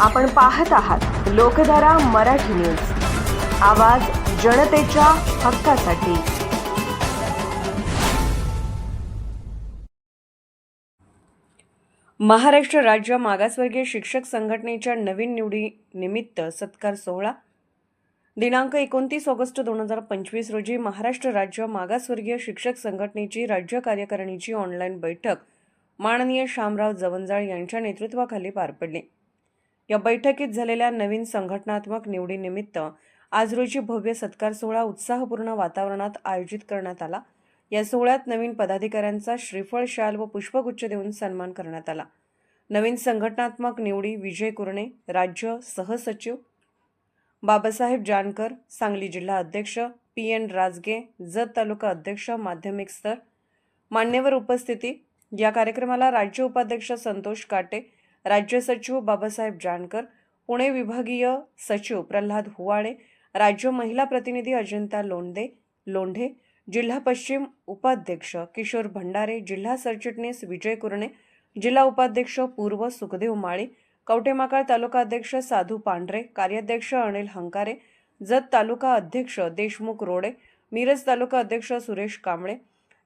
आपण पाहत आहात लोकधारा मराठी न्यूज. आवाज जनतेच्या हक्कासाठी. महाराष्ट्र राज्य मागासवर्गीय शिक्षक संघटनेच्या नवीन निवडी निमित्त सत्कार सोहळा. दिनांक एकोणतीस ऑगस्ट दोन हजार पंचवीस रोजी महाराष्ट्र राज्य मागासवर्गीय शिक्षक संघटनेची राज्य कार्यकारिणीची ऑनलाईन बैठक माननीय शामराव जवंजाळ यांच्या नेतृत्वाखाली पार पडली. या बैठकीत झालेल्या नवीन संघटनात्मक निवडीनिमित्त आज रोजी भव्य सत्कार सोहळा उत्साहपूर्ण वातावरणात आयोजित करण्यात आला. या सोहळ्यात नवीन पदाधिकाऱ्यांचा श्रीफळ शाल व पुष्पगुच्छ देऊन सन्मान करण्यात आला. नवीन संघटनात्मक निवडी विजय कुरणे राज्य सहसचिव बाबासाहेब जानकर सांगली जिल्हा अध्यक्ष पी एन राजगे जत तालुका अध्यक्ष माध्यमिक स्तर. मान्यवर उपस्थिती या कार्यक्रमाला राज्य उपाध्यक्ष संतोष काटे राज्य सचिव बाबासाहेब जानकर पुणे विभागीय सचिव प्रल्हाद हुवाळे राज्य महिला प्रतिनिधी अजिंता लोंढे लोंढे जिल्हा पश्चिम उपाध्यक्ष किशोर भंडारे जिल्हा सरचिटणीस विजय कुरणे जिल्हा उपाध्यक्ष पूर्व सुखदेव माळी कवटेमाकाळ तालुका अध्यक्ष साधू पांढरे कार्याध्यक्ष अनिल हंकारे जत तालुका अध्यक्ष देशमुख रोडे मिरज तालुका अध्यक्ष सुरेश कांबळे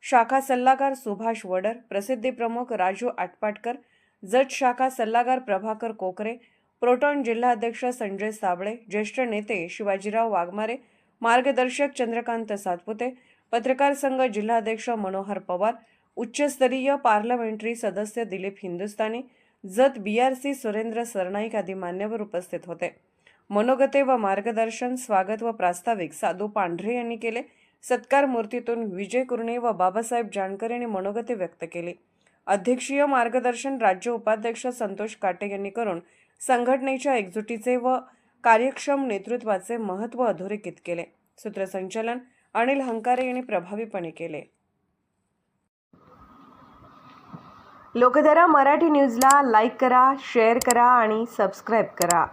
शाखा सल्लागार सुभाष वडर प्रसिद्धी प्रमुख राजू आटपाटकर जत शाखा सल्लागार प्रभाकर कोकरे प्रोटॉन जिल्हाध्यक्ष संजय साबळे ज्येष्ठ नेते शिवाजीराव वाघमारे मार्गदर्शक चंद्रकांत सातपुते पत्रकार संघ जिल्हाध्यक्ष मनोहर पवार उच्चस्तरीय पार्लमेंटरी सदस्य Dilip Hindustani Jat B R C Surendra Sarnaik आदी मान्यवर उपस्थित होते. मनोगते व मार्गदर्शन स्वागत व प्रास्ताविक साधू पांढरे यांनी केले. सत्कार मूर्तीतून विजय कुरणे व बाबासाहेब जानकर यांनी मनोगते व्यक्त केली. अध्यक्षीय मार्गदर्शन राज्य उपाध्यक्ष संतोष काटे यांनी करून संघटनेच्या एकजुटीचे व कार्यक्षम नेतृत्वाचे महत्त्व अधोरेखित केले. सूत्रसंचालन अनिल हंकारे यांनी प्रभावीपणे केले. लोकधारा मराठी न्यूजला लाईक करा शेअर करा आणि सबस्क्राईब करा.